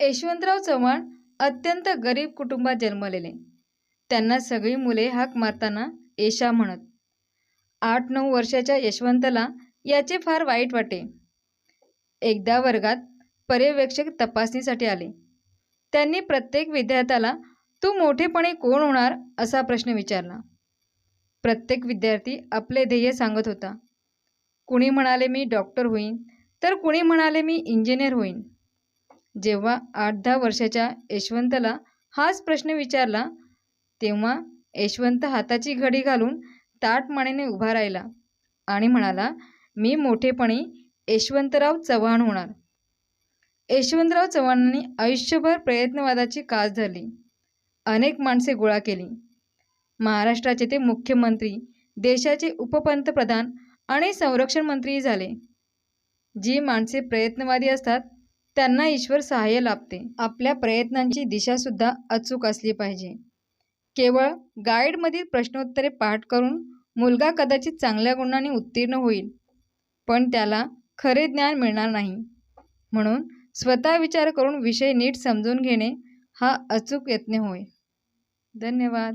यशवंतराव चव्हाण अत्यंत गरीब कुटुंबात जन्मलेले. त्यांना सगळी मुले हाक मारताना येशा म्हणत आठ नऊ वर्षाच्या यशवंतला याचे फार वाईट वाटे. एकदा वर्गात पर्यवेक्षक तपासणीसाठी आले. त्यांनी प्रत्येक विद्यार्थ्याला तू मोठेपणे कोण होणार? असा प्रश्न विचारला. प्रत्येक विद्यार्थी आपले ध्येय सांगत होता. कुणी म्हणाले मी डॉक्टर होईन. तर कुणी म्हणाले मी इंजिनियर होईन. जेव्हा आठ दहा वर्षाच्या यशवंतला हाच प्रश्न विचारला तेव्हा यशवंत हाताची घडी घालून ताटमानेने उभा राहिला आणि म्हणाला मी मोठेपणी यशवंतराव चव्हाण होणार. यशवंतराव चव्हाणांनी आयुष्यभर प्रयत्नवादाची कास धरली अनेक माणसे गोळा केली. महाराष्ट्राचे ते मुख्यमंत्री देशाचे उपपंतप्रधान आणि संरक्षण मंत्रीही झाले. जी माणसे प्रयत्नवादी असतात त्यांना ईश्वर सहाय्य लाभते. आपल्या प्रयत्नांची दिशासुद्धा अचूक असली पाहिजे. केवळ गाईडमधील प्रश्नोत्तरे पाठ करून मुलगा कदाचित चांगल्या गुणांनी उत्तीर्ण होईल पण त्याला खरे ज्ञान मिळणार नाही. म्हणून स्वतः विचार करून विषय नीट समजून घेणे हा अचूक यत्न होय. धन्यवाद.